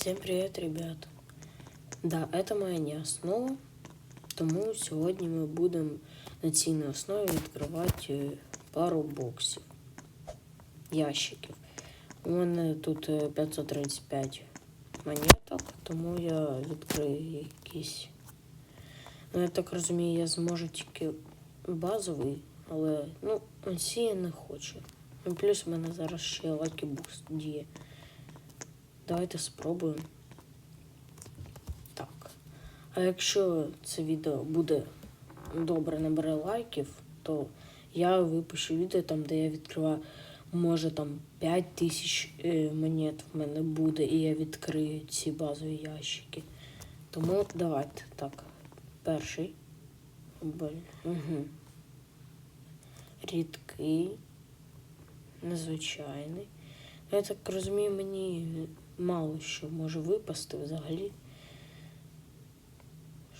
Всем привет, ребята! Да, это моя не основа, тому сьогодні ми будемо на цій основі відкривати е, пару боксів, ящиків. У мене тут е, 535 монеток, тому я відкрию якісь. Ну, я так розумію, я зможу тільки базовий, але ну, всі я не хочу. Ну, плюс в мене зараз ще Boost діє. Давайте спробуємо. Так. А якщо це відео буде добре набере лайків, то я випущу відео там, де я відкриваю, може там 5 тисяч е, монет в мене буде, і я відкрию ці базові ящики. Тому давайте так. Перший. Угу. Рідкий. Незвичайний. Я так розумію, мені мало що може випасти взагалі.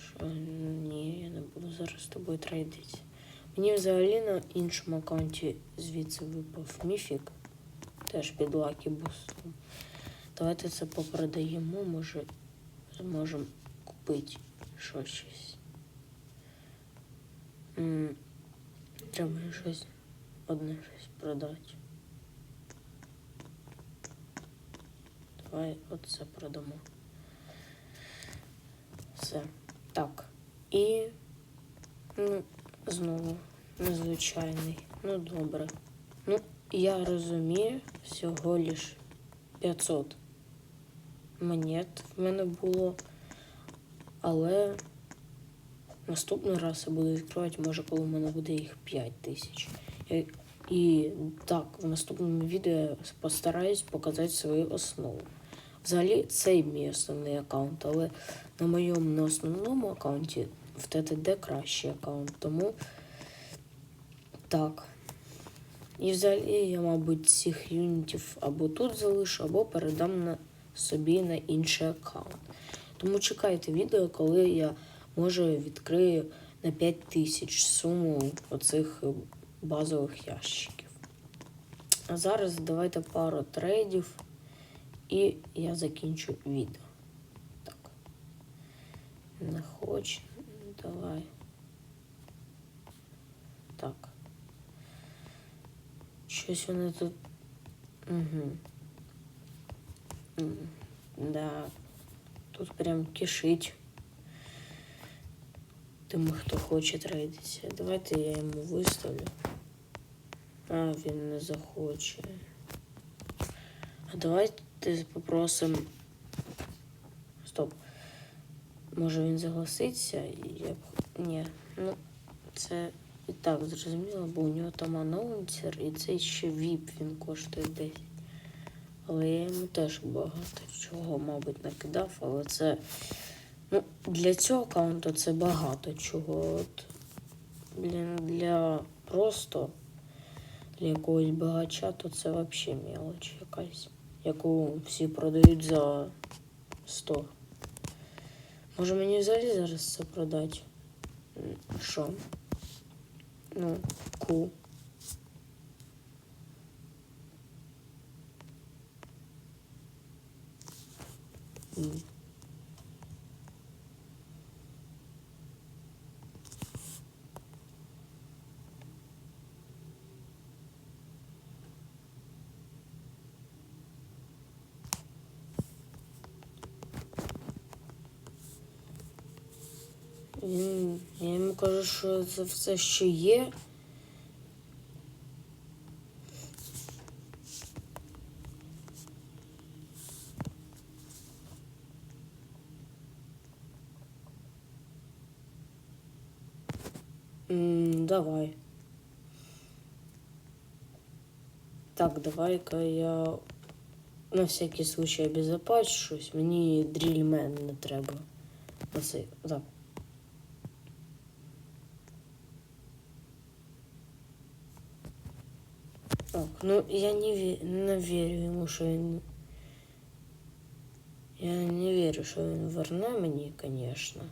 Що ні, я не буду зараз з тобою трейдитися. Мені взагалі на іншому аккаунті звідси випав міфік. Теж під лакі бустом. Давайте це попродаємо, може зможемо купити що щось. Треба щось одне щось продати. Давай оце продамо. Все. Так. І ну, знову незвичайний. Ну, добре. Ну, я розумію, всього лиш 500 монет в мене було. Але наступний раз я буду відкривати, може, коли в мене буде їх 5 тисяч. І, так, в наступному відео постараюсь показати свою основу. Взагалі, це мій основний аккаунт, але на моєму не основному аккаунті в ТТД кращий аккаунт. Тому так. І взагалі я, мабуть, цих юнітів або тут залишу, або передам на собі на інший аккаунт. Тому чекайте відео, коли я може відкрию на 5 тисяч суму оцих базових ящиків. А зараз давайте пару трейдів. І я закінчу відео. Так. Не хочу. Давай. Так. Щось вони тут. Угу. Да. Тут прям кишить. Тим, хто хоче трейдитися. Давайте я йому виставлю. А, він не захоче. А давайте попросимо. Стоп. Може він согласиться? Я... Ні. Ну, це і так зрозуміло, бо у нього там анонсер і це ще VIP він коштує 10. Але я йому теж багато чого, мабуть, накидав, але це. Ну, для цього аккаунту це багато чого. От, Блін, для просто для якогось багача, то це взагалі мелоч якась яку всі продають за 100. Може мені взагалі зараз це продати? Що? Ну, ку. Mm. Я йому кажу, що це все ще є. М, давай. Так, давай-ка я на всякий случай обезопачусь. Мені дрільмен не треба. Оце, так. Так, ну я не, ві... не вірю йому, що він. Я не вірю, що він верне мені, звісно.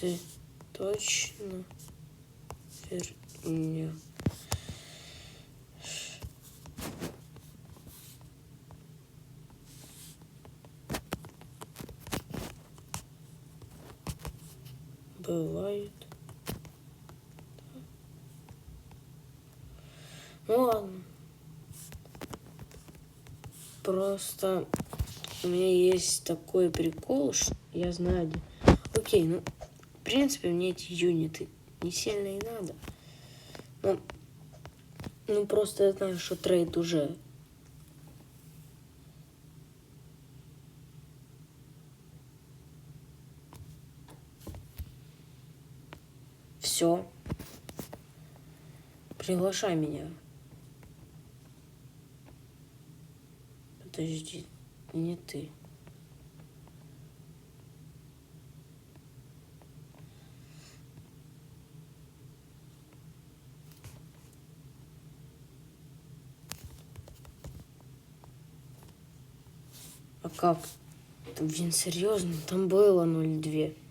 Ты точно вернешь. Бывает. Ну ладно. Просто у меня есть такой прикол, что я знаю, Окей, ну, в принципе, мне эти юниты не сильно и надо. Ну, ну просто я знаю, что трейд уже. Все. Приглашай меня. Подожди, не ты. А как? Там, Він серйозно? Там було 0,2.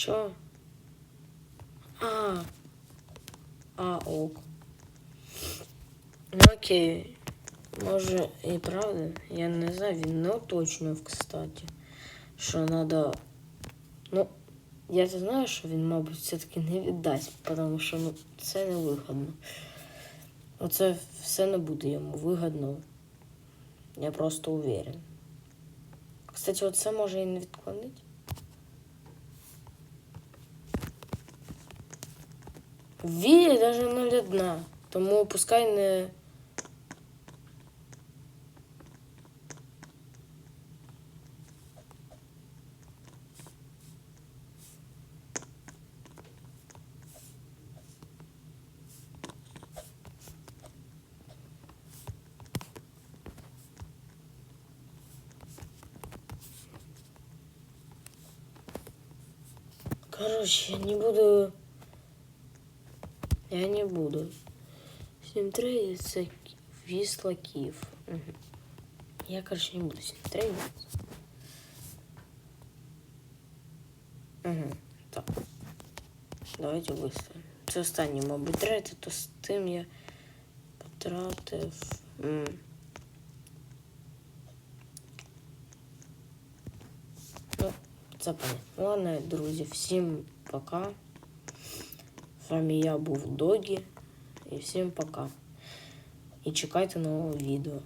Чо? А. А, ок. Ну окей. Може і правда. Я не знаю, він не уточнював, кстати. Що надо. Ну, я то знаю, що він, мабуть, все-таки не віддасть, тому що ну, це не вигодно. Оце все не буде йому вигодно. Я просто уверен. Кстати, оце може і не відклонить. Вілі даже 0,1. Тому пускай не. Короче, я не буду. Я не буду. С ним трейдиться Висла Киев. Мгм. Я, короче, не буду с ним трейдиться. Угу. Так. Давайте виставимо. Це останній, мабуть, трейд, то з тим я потратив. М. Ну, це понятно. Ладно, друзі, всім пока. З вами я був Догі. І всім пока. І чекайте нового відео.